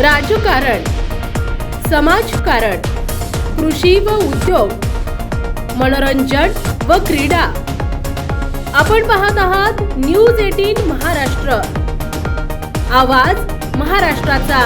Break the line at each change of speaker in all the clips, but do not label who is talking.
राजकारण समाजकारण कृषी व उद्योग मनोरंजन व क्रीडा. आपण पाहत आहात न्यूज एटीन महाराष्ट्र. आवाज महाराष्ट्राचा.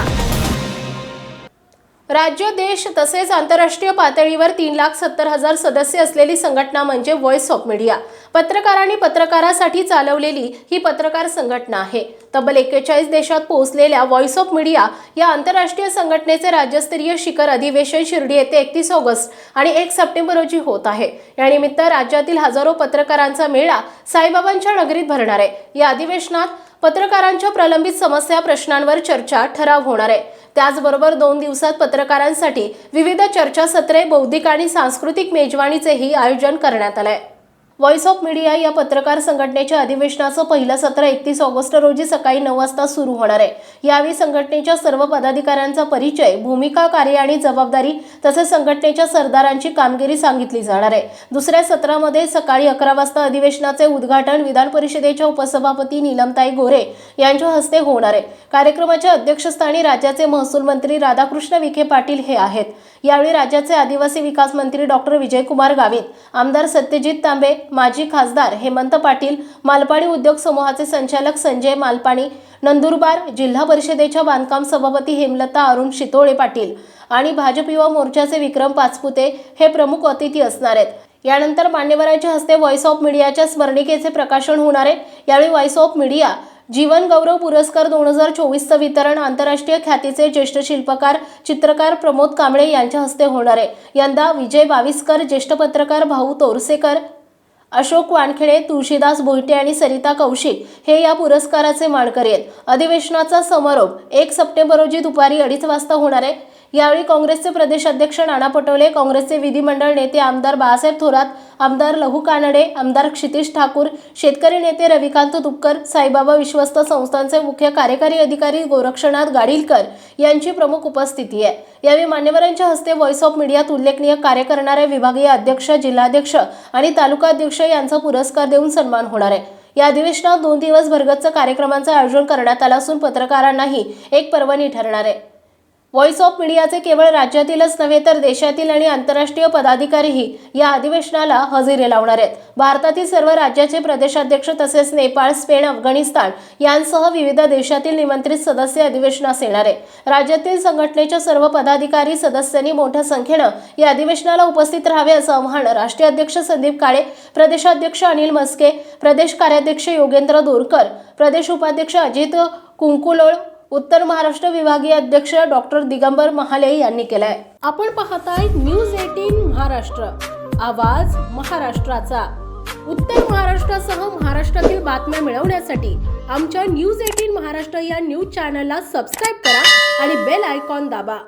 राज्य देश तसेच आंतरराष्ट्रीय पातळीवर तीन लाख सत्तर हजार सदस्य असलेली संघटना म्हणजे व्हॉइस ऑफ मीडिया. पत्रकारांनी पत्रकारासाठी चालवलेली ही पत्रकार संघटना आहे. तब्बल एक्केचाळीस देशात पोहोचलेल्या व्हॉइस ऑफ मीडिया या आंतरराष्ट्रीय संघटनेचे राज्यस्तरीय शिखर अधिवेशन शिर्डी येथे एकतीस ऑगस्ट आणि एक सप्टेंबर रोजी होत आहे. यानिमित्त राज्यातील हजारो पत्रकारांचा मेळा साईबाबांच्या नगरीत भरणार आहे. या अधिवेशनात पत्रकारांच्या प्रलंबित समस्या प्रश्नांवर चर्चा ठराव होणार आहे. त्याचबरोबर दोन दिवसात पत्रकारांसाठी विविध चर्चासत्रे बौद्धिक आणि सांस्कृतिक मेजवानीचेही आयोजन करण्यात आलं आहे व्हॉइस ऑफ मीडिया या पत्रकार संघटनेच्या अधिवेशनाचं पहिलं सत्र एकतीस ऑगस्ट रोजी सकाळी नऊ वाजता सुरू होणार आहे. यावेळी संघटनेच्या सर्व पदाधिकाऱ्यांचा परिचय भूमिका कार्य आणि जबाबदारी तसेच संघटनेच्या सरदारांची कामगिरी सांगितली जाणार आहे. दुसऱ्या सत्रामध्ये सकाळी अकरा वाजता अधिवेशनाचे उद्घाटन विधान परिषदेच्या उपसभापती नीलमताई गोरे यांच्या हस्ते होणार आहे. कार्यक्रमाच्या अध्यक्षस्थानी राज्याचे महसूल मंत्री राधाकृष्ण विखे पाटील हे आहेत. यावेळी राज्याचे आदिवासी विकास मंत्री डॉक्टर विजयकुमार गावित आमदार सत्यजित तांबे माजी खासदार हेमंत पाटील मालपाणी उद्योग समूहाचे संचालक संजय मालपाणी नंदुरबार जिल्हा परिषदेच्या बांधकाम सभापती हेमलता अरुण शितोळे पाटील आणि भाजप युवा मोर्चाचे विक्रम पाचपुते हे प्रमुख अतिथी असणार आहेत. यानंतर मान्यवरांच्या हस्ते व्हॉइस ऑफ मीडियाच्या स्मरणिकेचे प्रकाशन होणार आहे. यावेळी व्हॉइस ऑफ मीडिया जीवन गौरव पुरस्कार दोन हजार चोवीसचं वितरण आंतरराष्ट्रीय ख्यातीचे ज्येष्ठ शिल्पकार चित्रकार प्रमोद कांबळे यांच्या हस्ते होणार आहे. यंदा विजय बाविस्कर ज्येष्ठ पत्रकार भाऊ तोरसेकर अशोक वानखेडे तुळशीदास भोईटे आणि सरिता कौशिक हे या पुरस्काराचे मानकरी आहेत. अधिवेशनाचा समारोप एक सप्टेंबर रोजी दुपारी अडीच वाजता होणार आहे. यावेळी काँग्रेसचे प्रदेशाध्यक्ष नाना पटोले काँग्रेसचे विधिमंडळ नेते आमदार बाळासाहेब थोरात आमदार लहू कानडे आमदार क्षितिश ठाकूर शेतकरी नेते रविकांत तुपकर साईबाबा विश्वस्त संस्थांचे मुख्य कार्यकारी अधिकारी गोरक्षनाथ गाडीलकर यांची प्रमुख उपस्थिती आहे. यावेळी मान्यवरांच्या हस्ते व्हॉइस ऑफ मीडियात उल्लेखनीय कार्य करणारे विभागीय अध्यक्ष जिल्हाध्यक्ष आणि तालुकाध्यक्ष यांचा पुरस्कार देऊन सन्मान होणार आहे. या अधिवेशनात दोन दिवस भरगच्च कार्यक्रमांचं आयोजन करण्यात आलं असून पत्रकारांनाही एक पर्वणी ठरणार आहे. व्हॉइस ऑफ मीडियाचे केवळ राज्यातीलच नव्हे तर देशातील आणि आंतरराष्ट्रीय पदाधिकारीही या अधिवेशनाला हजेरी लावणार आहेत. भारतातील सर्व राज्याचे प्रदेशाध्यक्ष तसेच नेपाळ स्पेन अफगाणिस्तान यांसह विविध देशातील निमंत्रित सदस्य अधिवेशनास येणार आहे राज्यातील संघटनेच्या सर्व पदाधिकारी सदस्यांनी मोठ्या संख्येनं या अधिवेशनाला उपस्थित राहावे असं आव्हान राष्ट्रीय अध्यक्ष संदीप काळे प्रदेशाध्यक्ष अनिल मस्के प्रदेश कार्याध्यक्ष योगेंद्र दोरकर प्रदेश उपाध्यक्ष अजित कुंकुलोळ उत्तर महाराष्ट्र विभागीय अध्यक्ष डॉक्टर दिगंबर महाले यांनी केलाय. आपण पाहताय न्यूज एटीन महाराष्ट्र. आवाज महाराष्ट्राचा. उत्तर महाराष्ट्रासह महाराष्ट्रातील बातम्या मिळवण्यासाठी आमच्या न्यूज एटीन महाराष्ट्र या न्यूज चॅनलला सबस्क्राईब करा आणि बेल आयकॉन दाबा.